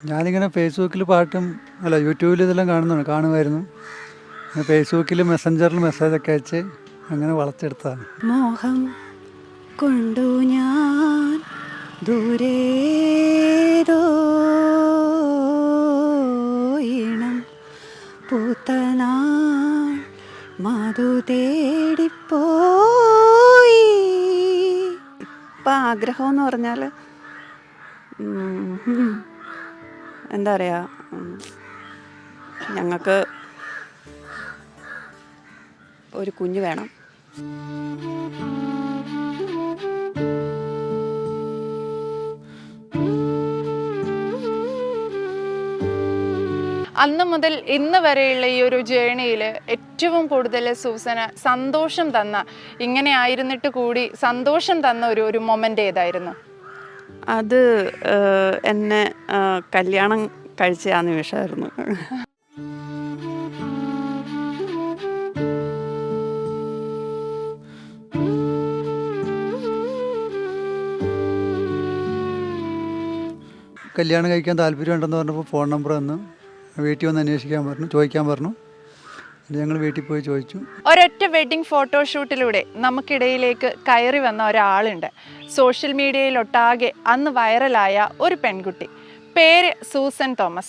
ഞാനിങ്ങനെ ഫേസ്ബുക്കിൽ പാട്ടും അല്ല യൂട്യൂബിൽ ഇതെല്ലാം കാണുന്നുണ്ട് കാണുമായിരുന്നു. ഫേസ്ബുക്കിൽ മെസ്സഞ്ചറിൽ മെസ്സേജൊക്കെ അയച്ച് അങ്ങനെ വളർത്തെടുത്താണ് മോഹം കൊണ്ടു ഞാൻ ദൂരേതോ ഈണം പൂത്തനാൾ മധു തേടിപ്പോയി. ഇപ്പം ആഗ്രഹം എന്ന് പറഞ്ഞാൽ എന്താ പറയുക ഞങ്ങൾക്ക് ഒരു കുഞ്ഞ് വേണം. അന്ന് മുതൽ ഇന്ന് വരെയുള്ള ഈ ഒരു ജേണിയിൽ ഏറ്റവും കൂടുതൽ സൂസന സന്തോഷം തന്ന ഇങ്ങനെ ആയിരുന്നിട്ട് കൂടി സന്തോഷം തന്ന ഒരു ഒരു മൊമെന്റ് ഏതായിരുന്നു? അത് എന്നെ കല്യാണം കഴിച്ച ആ നിമിഷമായിരുന്നു കല്യാണം കഴിക്കാൻ താല്പര്യം ഉണ്ടെന്ന് പറഞ്ഞപ്പോൾ ഫോൺ നമ്പർ തന്നു. വീട്ടിൽ വന്ന് അന്വേഷിക്കാൻ പറഞ്ഞു ചോദിക്കാൻ പറഞ്ഞു. ഞങ്ങൾ വീട്ടിൽ പോയി ചോദിച്ചു. ഒരൊറ്റ വെഡിങ് ഫോട്ടോഷൂട്ടിലൂടെ നമുക്കിടയിലേക്ക് കയറി വന്ന ഒരാളുണ്ട്. സോഷ്യൽ മീഡിയയിലൊട്ടാകെ അന്ന് വൈറലായ ഒരു പെൺകുട്ടി. പേര് സൂസൻ തോമസ്.